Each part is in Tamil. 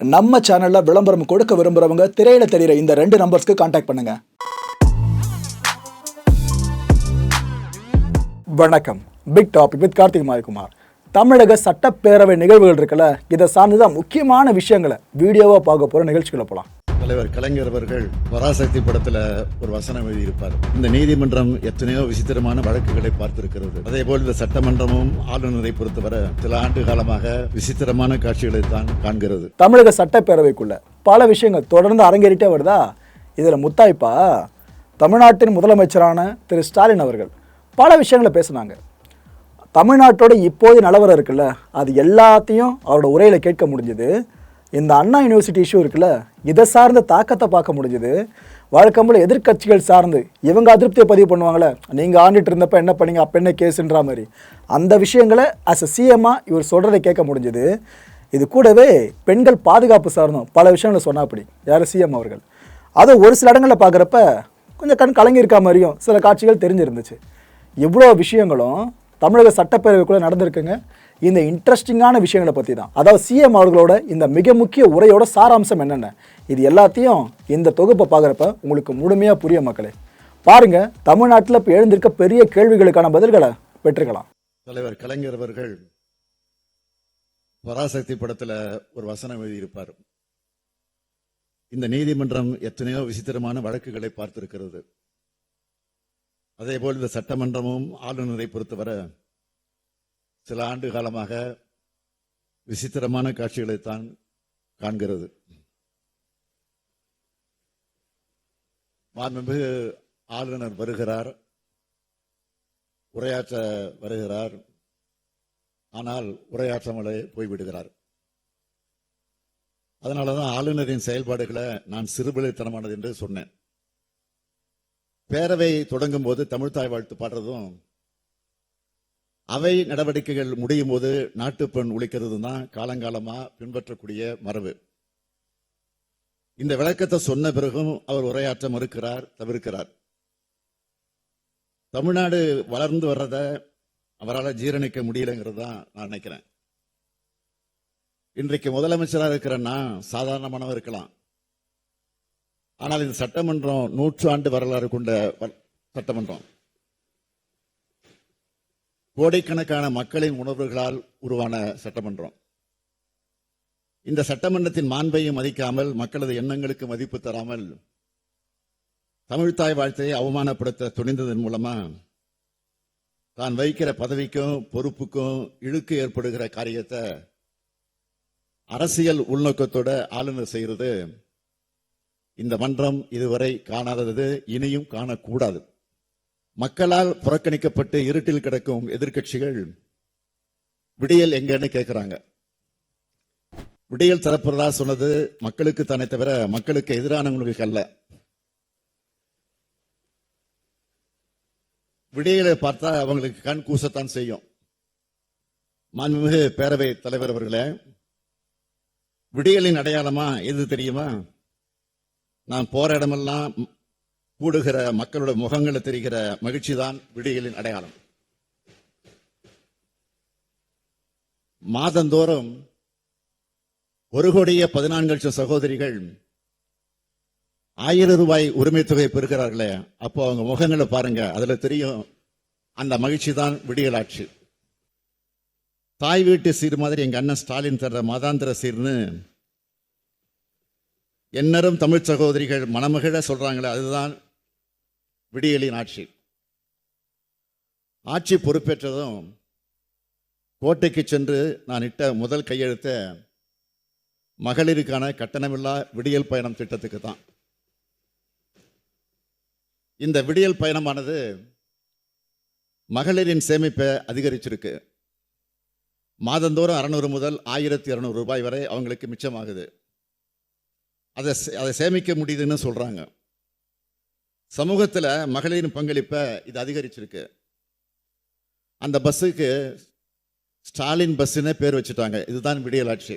நம்ம சேனலில் விளம்பரம் கொடுக்க விரும்புகிறவங்க திரையில தெரிகிற இந்த ரெண்டு நம்பர்ஸ்க்கு காண்டாக்ட் பண்ணுங்க. வணக்கம். Big topic with Karthik Mayakumar தமிழக சட்டப்பேரவை நிகழ்வுகள் இருக்குல்ல இதை சார்ந்துதான் முக்கியமான விஷயங்களை வீடியோவாக பார்க்க போகிற நிகழ்ச்சிகளை போகலாம் தலைவர் கலைஞர் அவர்கள் பராசக்தி படத்துல ஒரு வசனம் எழுதியிருப்பார். இந்த நீதிமன்றம் எத்தனையோ விசித்திரமான வழக்குகளை பார்த்திருக்கிறது. அதே போல் இந்த சட்டமன்றமும் ஆளுநரை பொறுத்தவரை சில ஆண்டு காலமாக விசித்திரமான காட்சிகளை தான் காண்கிறது. தமிழக சட்டப்பேரவைக்குள்ள பல விஷயங்கள் தொடர்ந்து அரங்கேறிட்டே வருதா? இதில் முத்தாய்ப்பா தமிழ்நாட்டின் முதலமைச்சரான திரு. ஸ்டாலின் அவர்கள் பல விஷயங்களை பேசுனாங்க. தமிழ்நாட்டோட இப்போது நிலவரம் இருக்குல்ல அது எல்லாத்தையும் அவரோட உரையில் கேட்க முடிஞ்சது. இந்த அண்ணா யூனிவர்சிட்டி இஷ்யூ இருக்குல்ல இதை சார்ந்த தாக்கத்தை பார்க்க முடிஞ்சது. வழக்கம் எதிர்கட்சிகள் எதிர்க்கட்சிகள் சார்ந்து இவங்க அதிருப்தியை பதிவு பண்ணுவாங்களே நீங்கள் ஆண்டுட்டு இருந்தப்போ என்ன பண்ணீங்க அப்போ என்ன கேஸுன்ற மாதிரி. அந்த விஷயங்களை அஸ் அ சிஎம்மாக இவர் சொல்கிறத கேட்க முடிஞ்சது. இது கூடவே பெண்கள் பாதுகாப்பு சார்ந்தும் பல விஷயங்களை சொன்னாப்படி யார் சிஎம் அவர்கள்? அது ஒரு சில இடங்களில் பார்க்குறப்ப கொஞ்சம் கண் கலங்கி மாதிரியும் சில காட்சிகள் தெரிஞ்சிருந்துச்சு. இவ்வளோ விஷயங்களும் தமிழக சட்டப்பேரவைக்குள்ளே நடந்திருக்குங்க. இந்த இன்ட்ரெஸ்டிங்கான விஷயங்களை பற்றி தான் அதாவது சிஎம் அவர்களோட இந்த மிக முக்கிய உரையோட சாராம்சம் என்னென்ன? இது எல்லாத்தையும் இந்த தொகுப்பை பார்க்குறப்ப உங்களுக்கு முழுமையாக புரிய மக்களே. பாருங்க தமிழ்நாட்டில் இப்போ எழுந்திருக்க பெரிய கேள்விகளுக்கான பதில்களை பெற்றுக்கலாம். தலைவர் கலைஞர் அவர்கள் பராசக்தி படத்துல ஒரு வசனம் எழுதியிருப்பார். இந்த நீதிமன்றம் எத்தனையோ விசித்திரமான வழக்குகளை பார்த்திருக்கிறது. அதே போல் இந்த சட்டமன்றமும் ஆளுநரை பொறுத்தவரை சில ஆண்டு காலமாக விசித்திரமான காட்சிகளை தான் காண்கிறது. மாண்புமிகு ஆளுநர் வருகிறார். உரையாற்ற வருகிறார். ஆனால் உரையாற்றாமலே போய்விடுகிறார். அதனாலதான் ஆளுநரின் செயல்பாடுகளை நான் சிறுபிள்ளைத்தனமானது என்று சொன்னேன். பேரவை தொடங்கும் போது தமிழ்தாய் வாழ்த்து பாடுறதும் அவை நடவடிக்கைகள் முடியும் போது நாட்டுப்பெண் ஒழிக்கிறது தான் காலங்காலமாக பின்பற்றக்கூடிய மரபு. இந்த விளக்கத்தை சொன்ன பிறகும் அவர் உரையாற்ற மறுக்கிறார் தவிர்க்கிறார். தமிழ்நாடு வளர்ந்து வர்றத அவரால் ஜீரணிக்க முடியலங்கிறது தான் நான் நினைக்கிறேன். இன்றைக்கு முதலமைச்சராக இருக்கிறன்னா சாதாரணமானவர் இருக்கலாம். ஆனால் இந்த சட்டமன்றம் நூற்று ஆண்டு வரலாறு கொண்ட வ- சட்டமன்றம். கோடைக்கணக்கான மக்களின் உணர்வுகளால் உருவான சட்டமன்றம். இந்த சட்டமன்றத்தின் மாண்பையும் மதிக்காமல் மக்களது எண்ணங்களுக்கு மதிப்பு தராமல் தமிழ்த்தாய் வாழ்த்தையை அவமானப்படுத்த துணிந்ததன் மூலமா தான் வைக்கிற பதவிக்கும் பொறுப்புக்கும் இழுக்கு ஏற்படுகிற காரியத்தை அரசியல் உள்நோக்கத்தோட ஆளுநர் செய்கிறது இந்த மன்றம் இதுவரை காணாதது இனியும் காணக்கூடாது. மக்களால் புறக்கணிக்கப்பட்டு இருட்டில் கிடக்கும் எதிர்க்கட்சிகள் விடியல் எங்கன்னு கேட்கிறாங்க விடியல் தரப்புறதா சொன்னது மக்களுக்கு தானே தவிர மக்களுக்கு எதிரானவங்களுக்கு அல்ல. விடியலை பார்த்தா அவங்களுக்கு கண் கூசத்தான் செய்யும். மாண்புமிகு பேரவை தலைவர் அவர்களே விடியலின் அடையாளமா எது தெரியுமா? நான் போற இடமெல்லாம் கூடுகிற மக்களோட முகங்களை தெரிகிற மகிழ்ச்சி தான் விடியலின் அடையாளம். மாதந்தோறும் ஒரு கோடியே பதினான்கு லட்சம் சகோதரிகள் ஆயிரம் ரூபாய் உரிமை தொகை பெறுகிறார்களே அப்போ அவங்க முகங்களை பாருங்க அதுல தெரியும் அந்த மகிழ்ச்சி தான் விடியலாட்சி தாய் வீட்டு சீர் மாதிரி எங்க அண்ணன் ஸ்டாலின் தர்ற மாதாந்திர சீர்னு என்னரும் தமிழ் சகோதரிகள் மணமகிழ சொல்றாங்களே அதுதான் விடியலின் ஆட்சி. ஆட்சி பொறுப்பேற்றதும் கோட்டைக்கு சென்று நான் இட்ட முதல் கையெழுத்த மகளிருக்கான கட்டணமில்லா விடியல் பயணம் திட்டத்துக்கு தான். இந்த விடியல் பயணமானது மகளிரின் சேமிப்பை அதிகரிச்சிருக்கு. மாதந்தோறும் அறநூறு முதல் ஆயிரத்தி இரநூறு ரூபாய் வரை அவங்களுக்கு மிச்சமாகுது. அதை சே- அதை சேமிக்க முடியுதுன்னு சொல்கிறாங்க சமூகத்தில் மகளிரின் பங்களிப்பை இது அதிகரிச்சிருக்கு. அந்த பஸ்ஸுக்கு ஸ்டாலின் பஸ்ஸுன்னே பேர் வச்சுட்டாங்க. இதுதான் விடியலாட்சி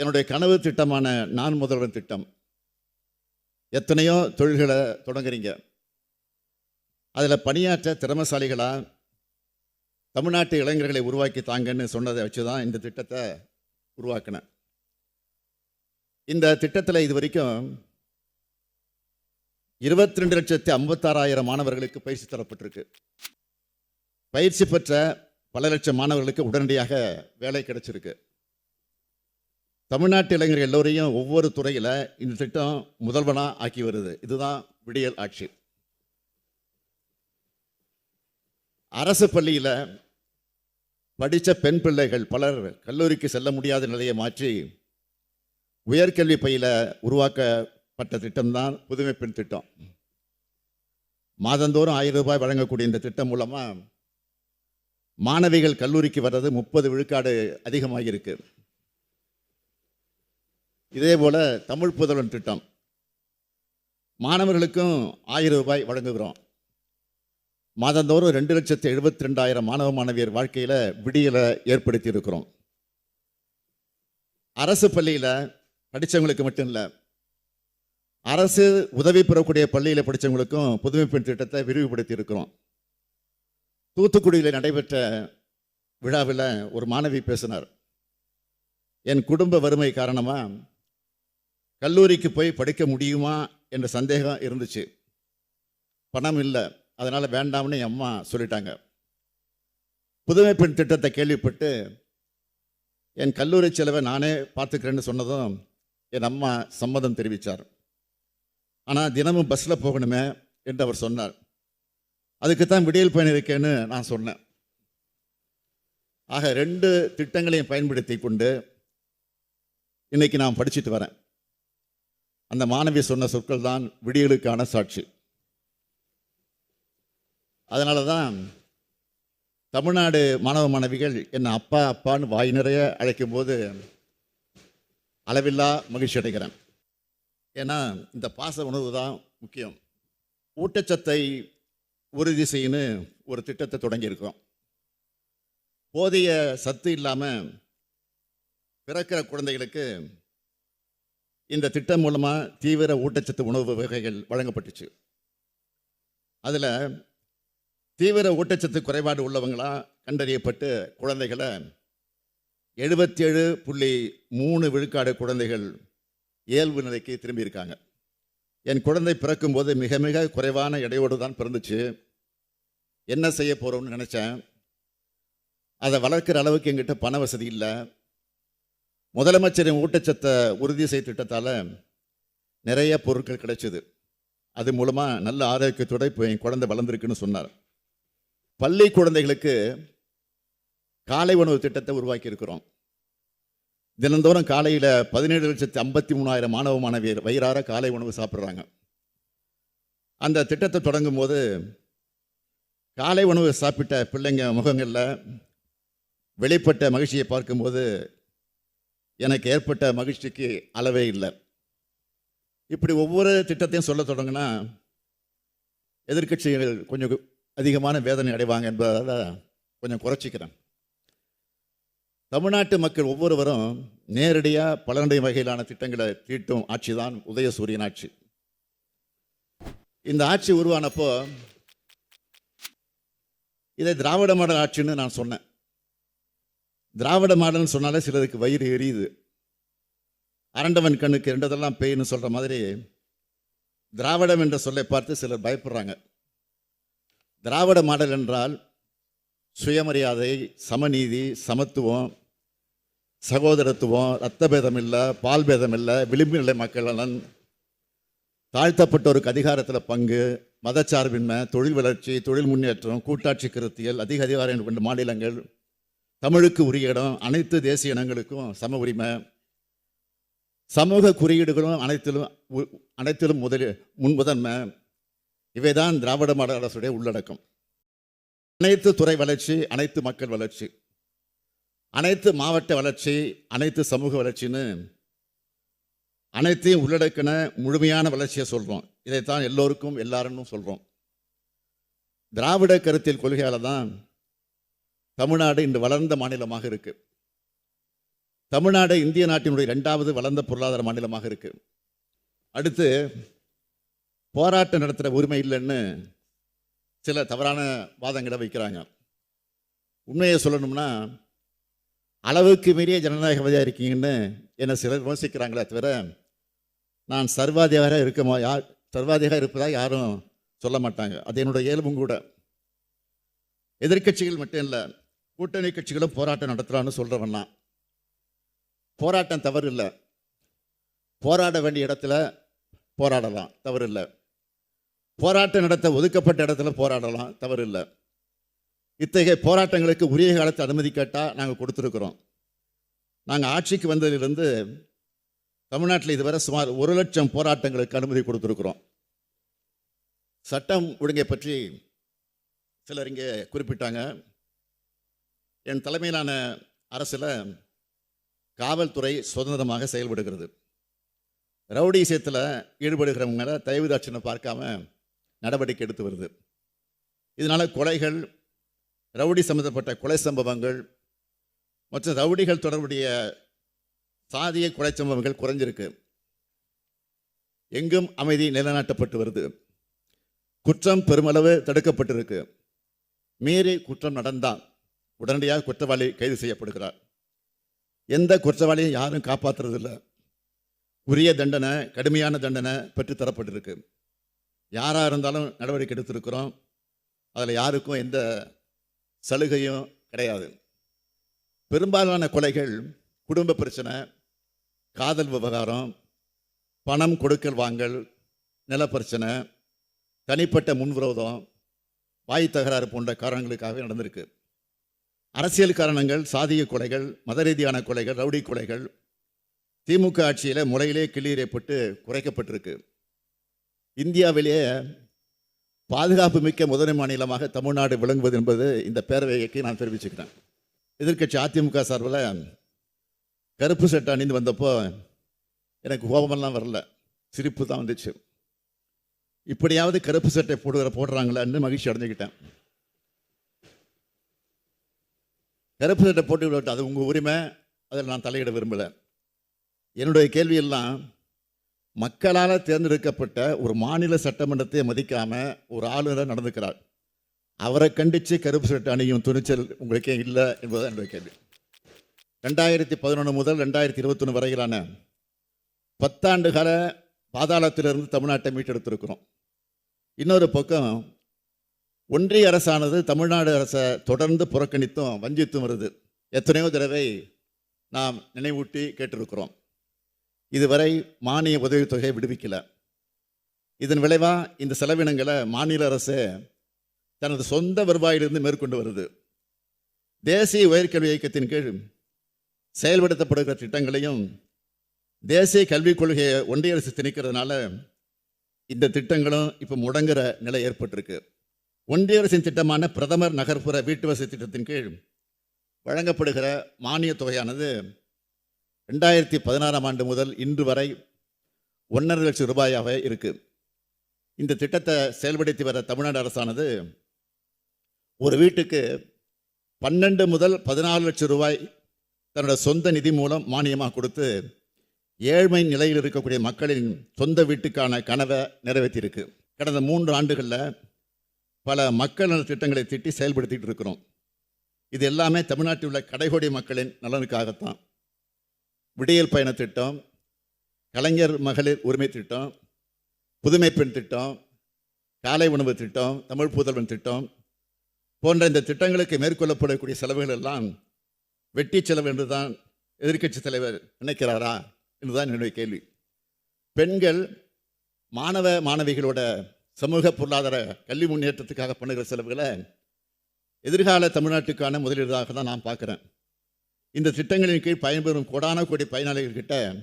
என்னுடைய கனவு திட்டமான நான் முதல்வன் திட்டம். எத்தனையோ தொழில்களை தொடங்குறீங்க. அதில் பணியாற்ற திறமசாலிகளாக தமிழ்நாட்டு இளைஞர்களை உருவாக்கி தாங்கன்னு சொன்னதை வச்சு தான் இந்த திட்டத்தை உருவாக்கினேன். இந்த திட்டத்தில் இது வரைக்கும் இருபத்தி ரெண்டு லட்சத்தி ஐம்பத்தாறாயிரம் மாணவர்களுக்கு பயிற்சி தரப்பட்டிருக்கு. பயிற்சி பெற்ற பல லட்சம் மாணவர்களுக்கு உடனடியாக வேலை கிடைச்சிருக்கு. தமிழ்நாட்டு இளைஞர்கள் எல்லோரையும் ஒவ்வொரு துறையில் இந்த திட்டம் முதல்வனாக ஆக்கி வருது. இதுதான் விடியல் ஆட்சி. அரசு பள்ளியில் படித்த பெண் பிள்ளைகள் பலர் கல்லூரிக்கு செல்ல முடியாத நிலையை மாற்றி உயர்கல்வி பயில உருவாக்கப்பட்ட திட்டம்தான் புதுமை பெண் திட்டம் மாதந்தோறும் ஆயிரம் ரூபாய் வழங்கக்கூடிய இந்த திட்டம் மூலமா மாணவிகள் கல்லூரிக்கு வர்றது முப்பது விழுக்காடு அதிகமாகியிருக்கு. இதே போல தமிழ் புதல்வன் திட்டம். மாணவர்களுக்கும் ஆயிரம் ரூபாய் வழங்குகிறோம். மாதந்தோறும் ரெண்டு லட்சத்து எழுபத்தி ரெண்டாயிரம் மாணவ மாணவியர் வாழ்க்கையில விடியலை ஏற்படுத்தி இருக்கிறோம் அரசு பள்ளியில் படித்தவங்களுக்கு மட்டும் இல்லை அரசு உதவி பெறக்கூடிய பள்ளியில் படித்தவங்களுக்கும் புதுமை பெண் திட்டத்தை விரிவுபடுத்தி இருக்கிறோம் தூத்துக்குடியில் நடைபெற்ற விழாவில் ஒரு மாணவி பேசினார். என் குடும்ப வறுமை காரணமாக கல்லூரிக்கு போய் படிக்க முடியுமா என்ற சந்தேகம் இருந்துச்சு. பணம் இல்லை அதனால் வேண்டாம்னு என் அம்மா சொல்லிட்டாங்க. புதுமை பெண் திட்டத்தை கேள்விப்பட்டு என் கல்லூரி செலவை நானே பார்த்துக்கிறேன்னு சொன்னதும் என் அம்மா சம்மதம் தெரிவித்தார் ஆனால் தினமும் பஸ்ஸில் போகணுமே என்று அவர் சொன்னார். அதுக்கு தான் விடியல் பயணிருக்கேன்னு நான் சொன்னேன். ஆக ரெண்டு திட்டங்களையும் பயன்படுத்தி கொண்டு இன்றைக்கி நான் படிச்சுட்டு வரேன். அந்த மாணவி சொன்ன சொற்கள் தான் விடியலுக்கான சாட்சி. அதனால தான் தமிழ்நாடு மாணவ மாணவிகள் என்னை அப்பா அப்பான்னு வாய் நிறைய அழைக்கும் போது அளவில்லா மகிழ்ச்சி அடைகிறேன். ஏன்னா இந்த பாச உணர்வு தான் முக்கியம். ஊட்டச்சத்தை உறுதி செய்யணும் ஒரு திட்டத்தை தொடங்கியிருக்கோம். போதிய சத்து இல்லாமல் பிறக்கிற குழந்தைகளுக்கு இந்த திட்டம் மூலமாக தீவிர ஊட்டச்சத்து உணவு வகைகள் வழங்கப்பட்டுச்சு. அதில் தீவிர ஊட்டச்சத்து குறைபாடு உள்ளவங்களா கண்டறியப்பட்டு குழந்தைகளை எழுபத்தி ஏழு புள்ளி மூணு விழுக்காடு குழந்தைகள் இயல்பு நிலைக்கு திரும்பியிருக்காங்க. என் குழந்தை பிறக்கும்போது மிக மிக குறைவான எடையோடு தான் பிறந்துச்சு. என்ன செய்ய போகிறோம்னு நினச்சேன். அதை வளர்க்குற அளவுக்கு எங்கிட்ட பண வசதி இல்லை. முதலமைச்சரின் ஊட்டச்சத்தை உறுதி செய்ய திட்டத்தால் நிறைய பொருட்கள் கிடைச்சிது. அது மூலமாக நல்ல ஆரோக்கியத்தோடு இப்போ என் குழந்தை வளர்ந்துருக்குன்னு சொன்னார். பள்ளி குழந்தைகளுக்கு காலை உணவு திட்டத்தை உருவாக்கியிருக்கிறோம். தினந்தோறும் காலையில் பதினேழு லட்சத்தி ஐம்பத்தி மூணாயிரம் மாணவ மாணவியர் வயிறார காலை உணவு சாப்பிட்றாங்க. அந்த திட்டத்தை தொடங்கும் போது காலை உணவு சாப்பிட்ட பிள்ளைங்க முகங்களில் வெளிப்பட்ட மகிழ்ச்சியை பார்க்கும்போது எனக்கு ஏற்பட்ட மகிழ்ச்சிக்கு அளவே இல்லை. இப்படி ஒவ்வொரு திட்டத்தையும் சொல்ல தொடங்கினா எதிர்க்கட்சிகள் கொஞ்சம் அதிகமான வேதனை அடைவாங்க என்பதால் கொஞ்சம் குறைச்சிக்கிறேன். தமிழ்நாட்டு மக்கள் ஒவ்வொருவரும் நேரடியாக பலனடை வகையிலான திட்டங்களை தீட்டும் ஆட்சி தான் உதயசூரியன் ஆட்சி. இந்த ஆட்சி உருவானப்போ இதை திராவிட மாடல் ஆட்சின்னு நான் சொன்னேன். திராவிட மாடல்னு சொன்னாலே சிலருக்கு வயிறு எரியுது. அரண்டவன் கண்ணுக்கு இரண்டதெல்லாம் பேய்னு சொல்கிற மாதிரி திராவிடம் என்ற சொல்லை பார்த்து சிலர் பயப்படுறாங்க. திராவிட மாடல் என்றால் சுயமரியாதை சமநீதி சமத்துவம் சகோதரத்துவம் ரத்த பேதம் இல்லை பால் பேதம் இல்லை விளிம்பு நிலை மக்கள் நலன் தாழ்த்தப்பட்டோருக்கு அதிகாரத்தில் பங்கு மதச்சார்பின்மை தொழில் வளர்ச்சி தொழில் முன்னேற்றம் கூட்டாட்சி கருத்தியல் அதிக அதிகாரம் கொண்ட மாநிலங்கள் தமிழுக்கு உரிய இடம் அனைத்து தேசிய இனங்களுக்கும் சம உரிமை சமூக குறியீடுகளும் அனைத்திலும் உ- அனைத்திலும் முதலில் முன்முதன்மை இவைதான் திராவிட மாடல் அரசுடைய உள்ளடக்கம். அனைத்து துறை வளர்ச்சி அனைத்து மக்கள் வளர்ச்சி. அனைத்து மாவட்ட வளர்ச்சி அனைத்து சமூக வளர்ச்சின்னு அனைத்தையும் உள்ளடக்கின முழுமையான வளர்ச்சியை சொல்கிறோம் இதைத்தான் எல்லோருக்கும் எல்லாரும் சொல்கிறோம் திராவிட கருத்தில் கொள்கையால தான் தமிழ்நாடு இன்று வளர்ந்த மாநிலமாக இருக்கு. தமிழ்நாடு இந்திய நாட்டினுடைய இரண்டாவது வளர்ந்த பொருளாதார மாநிலமாக இருக்கு. அடுத்து போராட்டம் நடத்துகிற உரிமை இல்லைன்னு சில தவறான வாதங்களை வைக்கிறாங்க. உண்மையை சொல்லணும்னா அளவுக்கு மீறிய ஜனநாயகவாதியாக இருக்கீங்கன்னு என்னை சிலர் விமர்சிக்கிறாங்களே தவிர நான் சர்வாதிகாராக இருக்கமா யார் சர்வாதிகாரம் இருப்பதாக யாரும் சொல்ல மாட்டாங்க. அது என்னுடைய இயல்பும் கூட. எதிர்க்கட்சிகள் மட்டும் இல்லை கூட்டணி கட்சிகளும் போராட்டம் நடத்துகிறான்னு சொல்கிறவன் நான். போராட்டம் தவறு இல்லை. போராட வேண்டிய இடத்துல போராடலாம் தவறு இல்லை. போராட்டம் நடத்த ஒதுக்கப்பட்ட இடத்துல போராடலாம் தவறு இல்லை இத்தகைய போராட்டங்களுக்கு உரிய காலத்தை அனுமதி கேட்டால் நாங்கள் கொடுத்துருக்குறோம். நாங்கள் ஆட்சிக்கு வந்ததிலிருந்து தமிழ்நாட்டில் இதுவரை சுமார் ஒரு லட்சம் போராட்டங்களுக்கு அனுமதி கொடுத்துருக்குறோம். சட்டம் ஒழுங்கை பற்றி சிலர் இங்கே குறிப்பிட்டாங்க. என் தலைமையிலான அரசில் காவல்துறை சுதந்திரமாக செயல்படுகிறது. ரவுடி விஷயத்தில் ஈடுபடுகிறவங்க மேலே தயவு தாட்சியம் பார்க்காம நடவடிக்கை எடுத்து வருது. இதனால் கொலைகள் ரவுடி சம்பந்தப்பட்ட கொலை சம்பவங்கள் மற்றும் ரவுடிகள் தொடர்புடைய சாதிய கொலை சம்பவங்கள் குறைஞ்சிருக்கு. எங்கும் அமைதி நிலைநாட்டப்பட்டு வருது. குற்றம் பெருமளவு தடுக்கப்பட்டிருக்கு. மீறி குற்றம் நடந்தால் உடனடியாக குற்றவாளி கைது செய்யப்படுகிறார். எந்த குற்றவாளியும் யாரும் காப்பாற்றுறதில்லை உரிய தண்டனை கடுமையான தண்டனை பெற்றுத்தரப்பட்டிருக்கு. யாராக இருந்தாலும் நடவடிக்கை எடுத்திருக்கிறோம். அதில் யாருக்கும் எந்த சலுகையும் கிடையாது. பெரும்பாலான கொலைகள் குடும்ப பிரச்சனை காதல் விவகாரம் பணம் கொடுக்கல் வாங்கல் நிலப்பிரச்சனை தனிப்பட்ட முன்விரோதம் வாய் தகராறு போன்ற காரணங்களுக்காக நடந்திருக்கு. அரசியல் காரணங்கள் சாதிய கொலைகள் மத ரீதியான கொலைகள் ரவுடி கொலைகள் திமுக ஆட்சியில் முறையிலே கிளியறியப்பட்டு குறைக்கப்பட்டிருக்கு. இந்தியாவிலேயே பாதுகாப்பு மிக்க முதன்மை மாநிலமாக தமிழ்நாடு விளங்குவது என்பது இந்த பேரவைக்கு நான் தெரிவிச்சுக்கிறேன். எதிர்க்கட்சி அதிமுக சார்பில் கருப்பு சட்டை அணிந்து வந்தப்போ எனக்கு கோபமெல்லாம் வரல. சிரிப்பு தான் வந்துச்சு. இப்படியாவது கருப்பு சட்டை போடுகிற போடுறாங்களான்னு மகிழ்ச்சி அடைஞ்சுக்கிட்டேன். கருப்பு சட்டை போட்டு விடட்டும் அது உங்கள் உரிமை அதில் நான் தலையிட விரும்பலை. என்னுடைய கேள்வியெல்லாம் மக்களால் தேர்ந்தெடுக்கப்பட்ட ஒரு மாநில சட்டமன்றத்தை மதிக்காமல் ஒரு ஆளுநர் நடந்துக்கிறார். அவரை கண்டித்து கருப்பு சட்டை அணியும் துணிச்சல் உங்களுக்கே இல்லை என்பதுதான் என்னுடைய கேள்வி. ரெண்டாயிரத்தி பதினொன்று முதல் ரெண்டாயிரத்தி இருபத்தொன்று வரையிலான பத்தாண்டு கால பாதாளத்திலிருந்து தமிழ்நாட்டை மீட்டெடுத்திருக்கிறோம். இன்னொரு பக்கம் ஒன்றிய அரசானது தமிழ்நாடு அரசை தொடர்ந்து புறக்கணித்தும் வஞ்சித்தும் வருது. எத்தனையோ தடவை நாம் நினைவூட்டி கேட்டிருக்கிறோம். இதுவரை மானிய உதவித்தொகை விடுவிக்கலை. இதன் விளைவாக இந்த செலவினங்களை மாநில அரசு தனது சொந்த வருவாயிலிருந்து மேற்கொண்டு வருது. தேசிய உயர்கல்வி இயக்கத்தின் கீழ் செயல்படுத்தப்படுகிற திட்டங்களையும் தேசிய கல்விக் கொள்கையை ஒன்றிய அரசு திணிக்கிறதுனால இந்த திட்டங்களும் இப்போ முடங்குற நிலை ஏற்பட்டிருக்கு. ஒன்றிய அரசின் திட்டமான பிரதமர் நகர்ப்புற வீட்டு வசதி திட்டத்தின் கீழ் வழங்கப்படுகிற மானிய தொகையானது ரெண்டாயிரத்தி பதினாறாம் ஆண்டு முதல் இன்று வரை ஒன்றரை லட்சம் ரூபாயாக இருக்குது இந்த திட்டத்தை செயல்படுத்தி வர தமிழ்நாடு அரசானது ஒரு வீட்டுக்கு பன்னெண்டு முதல் பதினாலு லட்சம் ரூபாய் தன்னோட சொந்த நிதி மூலம் மானியமாக கொடுத்து ஏழ்மை நிலையில் இருக்கக்கூடிய மக்களின் சொந்த வீட்டுக்கான கனவை நிறைவேற்றியிருக்கு. கடந்த மூன்று ஆண்டுகளில் பல மக்கள் நல திட்டங்களை திட்டி செயல்படுத்திட்டு இருக்கிறோம். இது எல்லாமே தமிழ்நாட்டில் உள்ள கடைகோடி மக்களின் நலனுக்காகத்தான். விடியல் பயண திட்டம் கலைஞர் மகளிர் உரிமை திட்டம் புதுமை பெண் திட்டம் காலை உணவு திட்டம் தமிழ் புதல்வன் திட்டம் போன்ற இந்த திட்டங்களுக்கு மேற்கொள்ளப்படக்கூடிய செலவுகள் எல்லாம் வெட்டி செலவு என்று தான் எதிர்க்கட்சி தலைவர் நினைக்கிறாரா என்றுதான் என்னுடைய கேள்வி. பெண்கள் மாணவ மாணவிகளோட சமூக பொருளாதார கல்வி முன்னேற்றத்துக்காக பண்ணுகிற செலவுகளை எதிர்கால தமிழ்நாட்டுக்கான முதலீடாக தான் நான் பார்க்குறேன். இந்த திட்டங்களின் கீழ் பயன்பெறும் கோடான கோடி பயனாளிகள் கிட்ட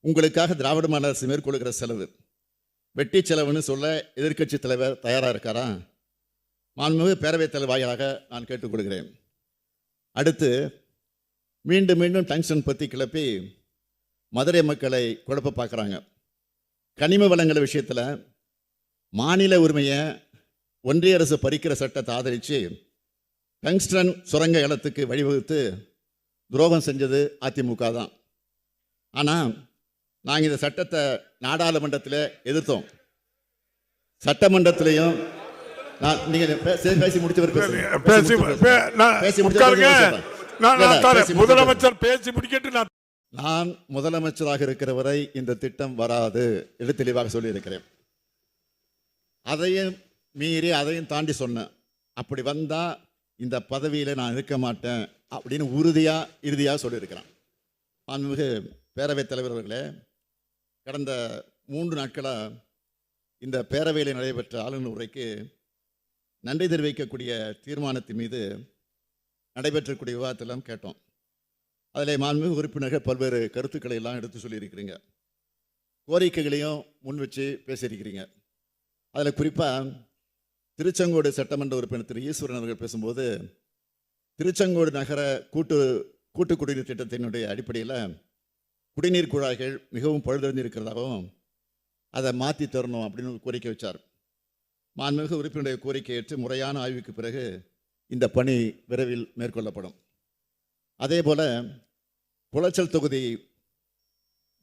உங்களுக்காக திராவிட மாநில அரசு மேற்கொள்கிற செலவு. வெட்டி செலவுன்னு சொல்ல எதிர்க்கட்சி தலைவர் தயாராக இருக்காரா? மாண்புமிகு பேரவைத் தலைவர் வாயிலாக நான் கேட்டுக்கொள்கிறேன். அடுத்து மீண்டும் மீண்டும் டங்ஷன் பற்றி கிளப்பி மதுரை மக்களை குழப்ப பார்க்குறாங்க. கனிம வளங்கள் விஷயத்தில் மாநில உரிமையை ஒன்றிய அரசு பறிக்கிற சட்டத்தை ஆதரித்து டங்ஸ்டன் சுரங்க இடத்துக்கு வழிவகுத்து துரோகம் செஞ்சது அதிமுக தான். ஆனால் நாங்கள் இந்த சட்டத்தை நாடாளுமன்றத்தில் எதிர்த்தோம். சட்டமன்றத்திலையும் பேசி முடிச்சவர். முதலமைச்சர் பேசி முடிக்கட்டு நான். நான் முதலமைச்சராக இருக்கிற வரை இந்த திட்டம் வராது என்று தெளிவாக சொல்லியிருக்கிறேன். அதையும் மீறி அதையும் தாண்டி சொன்னேன். அப்படி வந்தா இந்த பதவியில நான் இருக்க மாட்டேன். அப்படின்னு உறுதியாக இறுதியாக சொல்லியிருக்கிறான். மாண்புமிகு பேரவைத் தலைவர் அவர்களே கடந்த மூன்று நாட்களாக இந்த பேரவையில் நடைபெற்ற ஆளுநர் உரைக்கு நன்றி தெரிவிக்கக்கூடிய தீர்மானத்தின் மீது நடைபெற்றக்கூடிய விவாதத்தெல்லாம் கேட்டோம். அதில் மாண்புமிகு உறுப்பினர்கள் பல்வேறு கருத்துக்களை எல்லாம் எடுத்து சொல்லியிருக்கிறீங்க. கோரிக்கைகளையும் முன் வச்சு பேசியிருக்கிறீங்க. அதில் குறிப்பாக திருச்செங்கோடு சட்டமன்ற உறுப்பினர் திரு ஈஸ்வரன் அவர்கள் பேசும்போது திருச்செங்கோடு நகர கூட்டு கூட்டு குடிநீர் திட்டத்தினுடைய அடிப்படையில் குடிநீர் குழாய்கள் மிகவும் பழுதடைந்திருக்கிறதாகவும் அதை மாற்றி தரணும் அப்படின்னு கோரிக்கை வச்சார். மாண்புமிகு உறுப்பினருடைய கோரிக்கை ஏற்று முறையான ஆய்வுக்கு பிறகு இந்த பணி விரைவில் மேற்கொள்ளப்படும். அதே போல குளச்சல் தொகுதி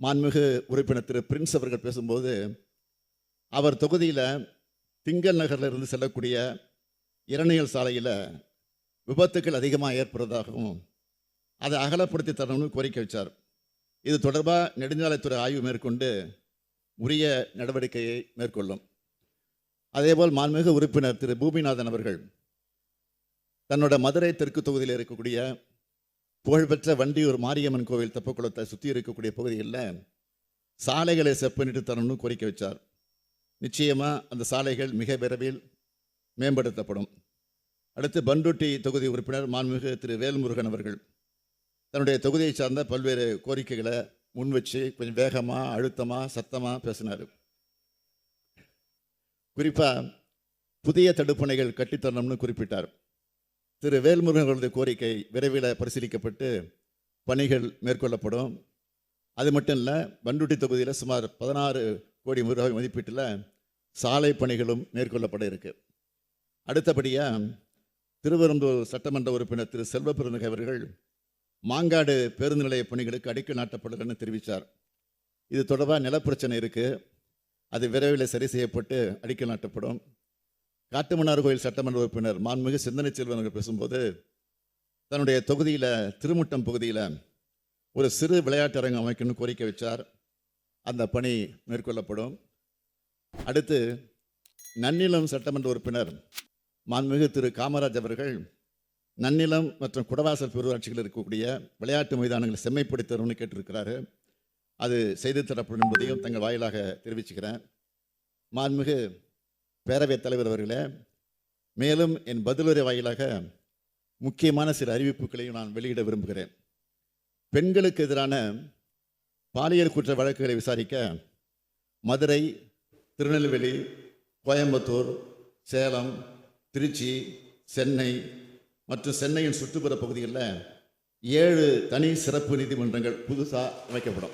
மாண்புமிகு உறுப்பினர் திரு பிரின்ஸ் அவர்கள் பேசும்போது அவர் தொகுதியில் திங்கள் நகரிலிருந்து செல்லக்கூடிய இரணியல் சாலையில் விபத்துக்கள் அதிகமாக ஏற்படுறதாகவும் அதை அகலப்படுத்தி தரணும்னு கோரிக்கை வச்சார். இது தொடர்பாக நெடுஞ்சாலைத்துறை ஆய்வு மேற்கொண்டு உரிய நடவடிக்கையை மேற்கொள்ளும். அதேபோல் மாண்புமிகு உறுப்பினர் திரு. பூமிநாதன் அவர்கள் தன்னோட மதுரை தெற்கு தொகுதியில் இருக்கக்கூடிய புகழ்பெற்ற வண்டியூர் மாரியம்மன் கோவில் தெப்பக்குளத்தை சுற்றி இருக்கக்கூடிய பகுதிகளில் சாலைகளை செப்பனிட்டு தரணும்னு கோரிக்கை வச்சார். நிச்சயமாக அந்த சாலைகள் மிக விரைவில் மேம்படுத்தப்படும். அடுத்து பண்ருட்டி தொகுதி உறுப்பினர் மாண்புமிகு திரு வேல்முருகன் அவர்கள். தன்னுடைய தொகுதியை சார்ந்த பல்வேறு கோரிக்கைகளை முன்வச்சு கொஞ்சம் வேகமாக அழுத்தமாக சத்தமாக பேசினார். குறிப்பாக புதிய தடுப்பணைகள் கட்டித்தரணும்னு குறிப்பிட்டார். திரு வேல்முருகன் அவர்களுடைய கோரிக்கை விரைவில் பரிசீலிக்கப்பட்டு பணிகள் மேற்கொள்ளப்படும். அது மட்டும் இல்லை பண்ருட்டி தொகுதியில் சுமார் பதினாறு கோடி ரூபாய் மதிப்பீட்டில் சாலை பணிகளும் மேற்கொள்ளப்பட இருக்குது அடுத்தபடியாக திருவெரும்பூர் சட்டமன்ற உறுப்பினர் திரு செல்வ அவர்கள் மாங்காடு பேருந்து நிலைய பணிகளுக்கு அடிக்கல் நாட்டப்படுகிறன்னு தெரிவித்தார் இது தொடர்பாக நிலப்பிரச்சனை இருக்குது அது விரைவில் சரி செய்யப்பட்டு அடிக்கல் நாட்டப்படும். காட்டுமன்னார் கோயில் சட்டமன்ற உறுப்பினர் மாண்புமிகு சிந்தனை செல்வன் அவர்கள் பேசும்போது தன்னுடைய தொகுதியில் திருமுட்டம் பகுதியில் ஒரு சிறு விளையாட்டு அரங்கம் அமைக்கணும்னு கோரிக்கை வச்சார். அந்த பணி மேற்கொள்ளப்படும். அடுத்து நன்னிலம் சட்டமன்ற உறுப்பினர் மாண்புமிகு திரு காமராஜ் அவர்கள் நன்னிலம் மற்றும் குடவாசல் பேரூராட்சிகளில் இருக்கக்கூடிய விளையாட்டு மைதானங்களை செம்மைப்படுத்தணும்னு கேட்டிருக்கிறாரு. அது செய்து தரப்படும் என்பதையும் தங்கள் வாயிலாக தெரிவிச்சுக்கிறேன். மாண்புமிகு பேரவைத் தலைவர் அவர்களே மேலும் என் பதிலுரை வாயிலாக முக்கியமான சில அறிவிப்புகளையும் நான் வெளியிட விரும்புகிறேன். பெண்களுக்கு எதிரான பாலியல் குற்ற வழக்குகளை விசாரிக்க மதுரை திருநெல்வேலி கோயம்புத்தூர் சேலம் திருச்சி சென்னை மற்றும் சென்னையின் சுற்றுப்புற பகுதிகளில் ஏழு தனி சிறப்பு நீதிமன்றங்கள் புதுசாக அமைக்கப்படும்.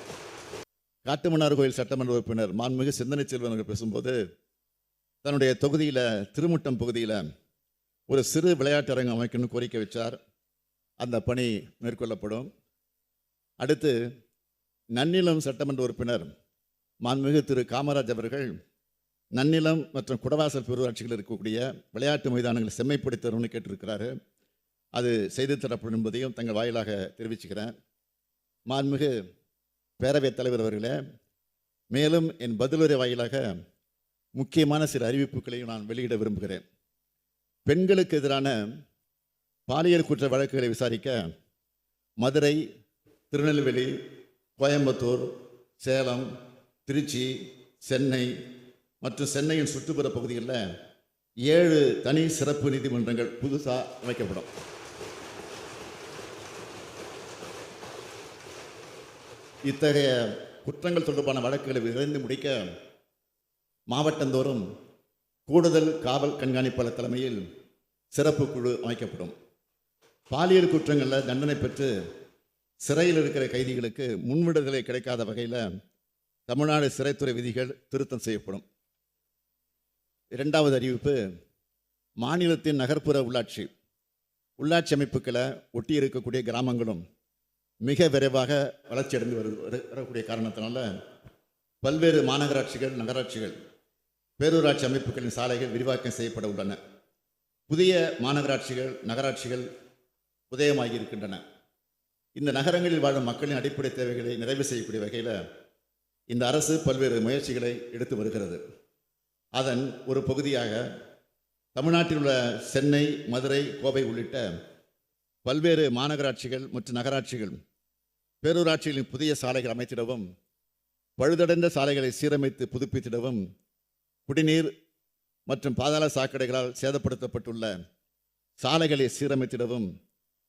காட்டுமன்னார் கோயில் சட்டமன்ற உறுப்பினர் மாண்புமிகு சிந்தனை செல்வன் அவர்கள் பேசும்போது தன்னுடைய தொகுதியில் திருமுட்டம் பகுதியில் ஒரு சிறு விளையாட்டு அரங்கம் அமைக்கணும்னு கோரிக்கை வச்சார். அந்த பணி மேற்கொள்ளப்படும். அடுத்து நன்னிலம் சட்டமன்ற உறுப்பினர் மாண்புமிகு திரு காமராஜ் அவர்கள் நன்னிலம் மற்றும் குடவாசல் பெருராட்சிகள் இருக்கக்கூடிய விளையாட்டு மைதானங்களை செம்மைப்படுத்தணும்னு கேட்டிருக்கிறாரு. அது செய்து தரப்படும் என்பதையும் தங்கள் வாயிலாக தெரிவிச்சுக்கிறேன். மாண்புமிகு பேரவைத் தலைவர் அவர்களே மேலும் என் பதிலுரை வாயிலாக முக்கியமான சில அறிவிப்புகளையும் நான் வெளியிட விரும்புகிறேன். பெண்களுக்கு எதிரான பாலியல் குற்ற வழக்குகளை விசாரிக்க மதுரை திருநெல்வேலி கோயம்புத்தூர் சேலம் திருச்சி சென்னை மற்றும் சென்னையின் சுற்றுப்புற பகுதிகளில் ஏழு தனி சிறப்பு நீதிமன்றங்கள் புதுசாக அமைக்கப்படும். இத்தகைய குற்றங்கள் தொடர்பான வழக்குகளை விரைந்து முடிக்க மாவட்டந்தோறும் கூடுதல் காவல் கண்காணிப்பாளர் தலைமையில் சிறப்பு குழு அமைக்கப்படும். பாலியல் குற்றங்களில் தண்டனை பெற்று சிறையில் இருக்கிற கைதிகளுக்கு முன்விடுதலை கிடைக்காத வகையில் தமிழ்நாடு சிறைத்துறை விதிகள் திருத்தம் செய்யப்படும். இரண்டாவது அறிவிப்பு மாநிலத்தின் நகர்ப்புற உள்ளாட்சி. உள்ளாட்சி அமைப்புகளை ஒட்டி இருக்கக்கூடிய கிராமங்களும் மிக விரைவாக வளர்ச்சியடைந்து வரு வரு- வரக்கூடிய காரணத்தினால பல்வேறு மாநகராட்சிகள் நகராட்சிகள் பேரூராட்சி அமைப்புகளின் சாலைகள் விரிவாக்கம் செய்யப்பட உள்ளன. புதிய மாநகராட்சிகள் நகராட்சிகள் உதயமாகி இருக்கின்றன. இந்த நகரங்களில் வாழும் மக்களின் அடிப்படை தேவைகளை நிறைவு செய்யக்கூடிய வகையில் இந்த அரசு பல்வேறு முயற்சிகளை எடுத்து வருகிறது. அதன் ஒரு பகுதியாக தமிழ்நாட்டில் உள்ள சென்னை மதுரை கோவை உள்ளிட்ட பல்வேறு மாநகராட்சிகள் மற்றும் நகராட்சிகள் பேரூராட்சிகளின் புதிய சாலைகள் அமைத்திடவும் பழுதடைந்த சாலைகளை சீரமைத்து புதுப்பித்திடவும் குடிநீர் மற்றும் பாதாள சாக்கடைகளால் சேதப்படுத்தப்பட்டுள்ள சாலைகளை சீரமைத்திடவும்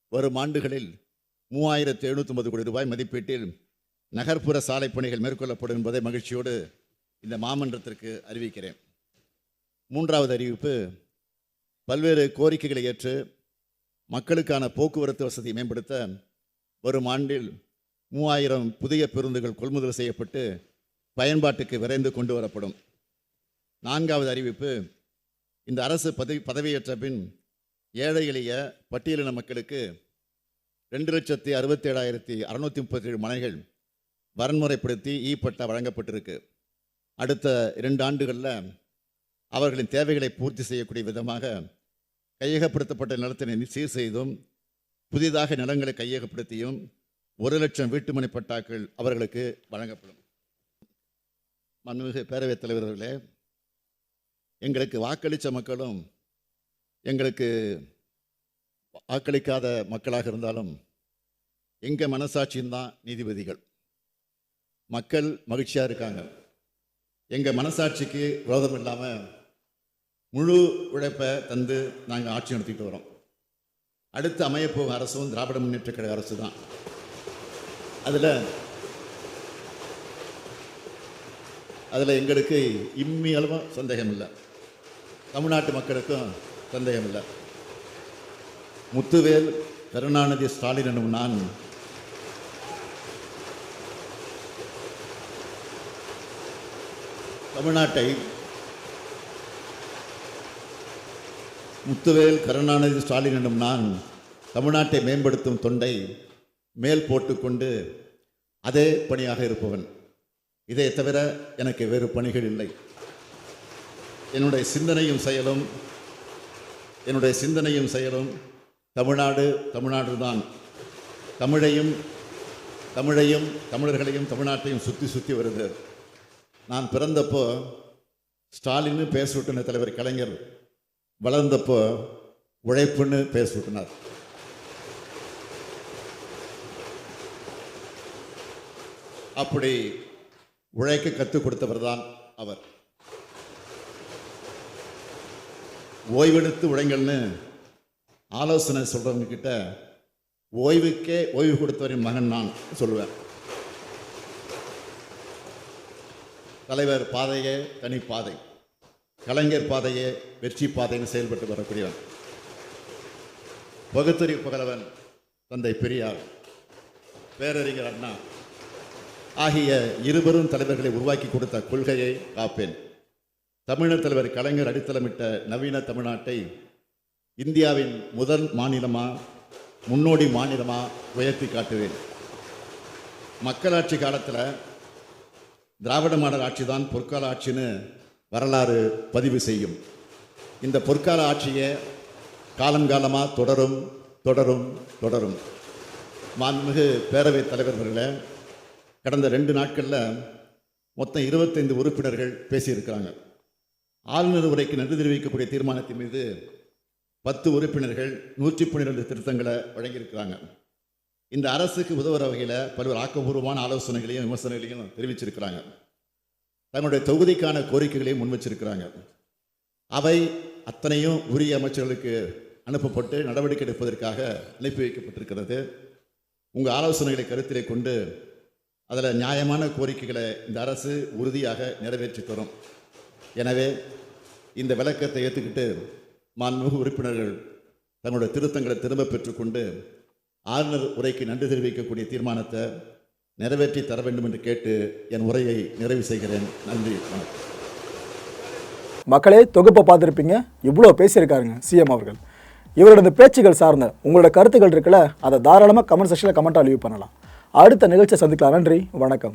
வரும் ஆண்டுகளில் மூவாயிரத்து எழுநூற்றி கோடி ரூபாய் மதிப்பீட்டில் நகர்ப்புற சாலை பணிகள் மேற்கொள்ளப்படும் என்பதை மகிழ்ச்சியோடு இந்த மாமன்றத்திற்கு அறிவிக்கிறேன். மூன்றாவது அறிவிப்பு பல்வேறு கோரிக்கைகளை ஏற்று மக்களுக்கான போக்குவரத்து வசதியை மேம்படுத்த வரும் ஆண்டில் மூவாயிரம் புதிய பேருந்துகள் கொள்முதல் செய்யப்பட்டு பயன்பாட்டுக்கு விரைந்து கொண்டு வரப்படும். நான்காவது அறிவிப்பு இந்த அரசு பதவி பதவியேற்ற பின் ஏழை எளிய பட்டியலின மக்களுக்கு ரெண்டு லட்சத்தி அறுபத்தேழாயிரத்தி அறுநூத்தி முப்பத்தி ஏழு மனைகள் வரன்முறைப்படுத்தி ஈ பட்டா வழங்கப்பட்டிருக்கு. அடுத்த இரண்டு ஆண்டுகளில் அவர்களின் தேவைகளை பூர்த்தி செய்யக்கூடிய விதமாக கையகப்படுத்தப்பட்ட நிலத்தினை சீர் செய்தும் புதிதாக நிலங்களை கையகப்படுத்தியும் ஒரு லட்சம் வீட்டுமனை பட்டாக்கள் அவர்களுக்கு வழங்கப்படும். மன்மிகு பேரவைத் தலைவர்களே எங்களுக்கு வாக்களித்த மக்களும் எங்களுக்கு வாக்களிக்காத மக்களாக இருந்தாலும் எங்கள் மனசாட்சியும் தான் நீதிபதிகள். மக்கள் மகிழ்ச்சியாக இருக்காங்க. எங்கள் மனசாட்சிக்கு விரோதம் இல்லாமல் முழு உழைப்பை தந்து நாங்கள் ஆட்சி நடத்திட்டு வரோம். அடுத்து அமையப்போகும் அரசும் திராவிட முன்னேற்ற கழக அரசு தான். அதில் அதில் எங்களுக்கு இம்மியளவும் சந்தேகம் இல்லை தமிழ்நாட்டு மக்களுக்கும் சந்தேகம் இல்லை முத்துவேல் கருணாநிதி ஸ்டாலின் எனும் நான் தமிழ்நாட்டை முத்துவேல் கருணாநிதி ஸ்டாலின் எனும் நான் தமிழ்நாட்டை மேம்படுத்தும் தொண்டை மேல் போட்டுக்கொண்டு அதே பணியாக இருப்பவன். இதை தவிர எனக்கு வேறு பணிகள் இல்லை. என்னுடைய சிந்தனையும் செயலும் என்னுடைய சிந்தனையும் செயலும் தமிழ்நாடு தமிழ்நாடு தான். தமிழையும் தமிழையும் தமிழர்களையும் தமிழ்நாட்டையும் சுற்றி சுற்றி வருது. நான் பிறந்தப்போ ஸ்டாலின்னு பேர் தலைவர் கலைஞர். வளர்ந்தப்போ உழைப்புன்னு பேர் சூட்டினார். அப்படி உழைக்க கற்றுக் கொடுத்தவர் தான் அவர். ஓய்வெடுத்து உழைங்கள்னு ஆலோசனை சொல்கிறவங்க கிட்ட ஓய்வுக்கே ஓய்வு கொடுத்தவரின் மகன் நான் சொல்லுவேன். தலைவர் பாதையே தனி பாதை. கலைஞர் பாதையே வெற்றி பாதைன்னு செயல்பட்டு வரக்கூடியவன். பகுத்தறிவு புகழவன் தந்தை பெரியார் பேரறிஞர் அண்ணா ஆகிய இருவரும் தலைவர்களை உருவாக்கி கொடுத்த கொள்கையை காப்பேன். தமிழர் தலைவர் கலைஞர் அடித்தளமிட்ட நவீன தமிழ்நாட்டை இந்தியாவின் முதல் மாநிலமா முன்னோடி மாநிலமா உயர்த்தி காட்டுவேன். மக்களாட்சி காலத்தில் திராவிட மாடல் ஆட்சி தான் பொற்கால ஆட்சின்னு வரலாறு பதிவு செய்யும். இந்த பொற்கால ஆட்சியை காலங்காலமாக தொடரும் தொடரும் தொடரும். மாண்புமிகு பேரவைத் தலைவர்களை கடந்த ரெண்டு நாட்களில் மொத்தம் இருபத்தைந்து உறுப்பினர்கள் பேசியிருக்கிறாங்க. ஆளுநர் உரைக்கு நன்றி தெரிவிக்கக்கூடிய தீர்மானத்தின் மீது பத்து உறுப்பினர்கள் நூற்றி பன்னிரெண்டு திருத்தங்களை வழங்கியிருக்கிறாங்க. இந்த அரசுக்கு உதவுற வகையில் பல்வேறு ஆக்கப்பூர்வமான ஆலோசனைகளையும் விமர்சனங்களையும் தெரிவிச்சிருக்கிறாங்க. தங்களுடைய தொகுதிக்கான கோரிக்கைகளையும் முன் வச்சிருக்கிறாங்க அவை அத்தனையும் உரிய அமைச்சர்களுக்கு அனுப்பப்பட்டு நடவடிக்கை எடுப்பதற்காக அனுப்பி வைக்கப்பட்டிருக்கிறது. உங்கள் ஆலோசனைகளை கருத்திலே கொண்டு அதில் நியாயமான கோரிக்கைகளை இந்த அரசு உறுதியாக நிறைவேற்றி தரும். எனவே இந்த விளக்கத்தை ஏற்றுக்கிட்டு மாண்புமிகு உறுப்பினர்கள் தங்களுடைய திருத்தங்களை திரும்ப பெற்றுக்கொண்டு ஆளுநர் உரைக்கு நன்றி தெரிவிக்கக்கூடிய தீர்மானத்தை நிறைவேற்றி தர வேண்டும் என்று கேட்டு என் உரையை நிறைவு செய்கிறேன். நன்றி வணக்கம். மக்களே தொகுப்பை பார்த்துருப்பீங்க. இவ்வளோ பேசியிருக்காருங்க சிஎம் அவர்கள். இவரோட இந்த பேச்சுகள் சார்ந்த உங்களோட கருத்துக்கள் இருக்குல்ல அதை தாராளமாக கமெண்ட் செக்ஷனில் கமெண்ட்டாக லீவ் பண்ணலாம். அடுத்த நிகழ்ச்சியை சந்திக்கலாம். நன்றி வணக்கம்.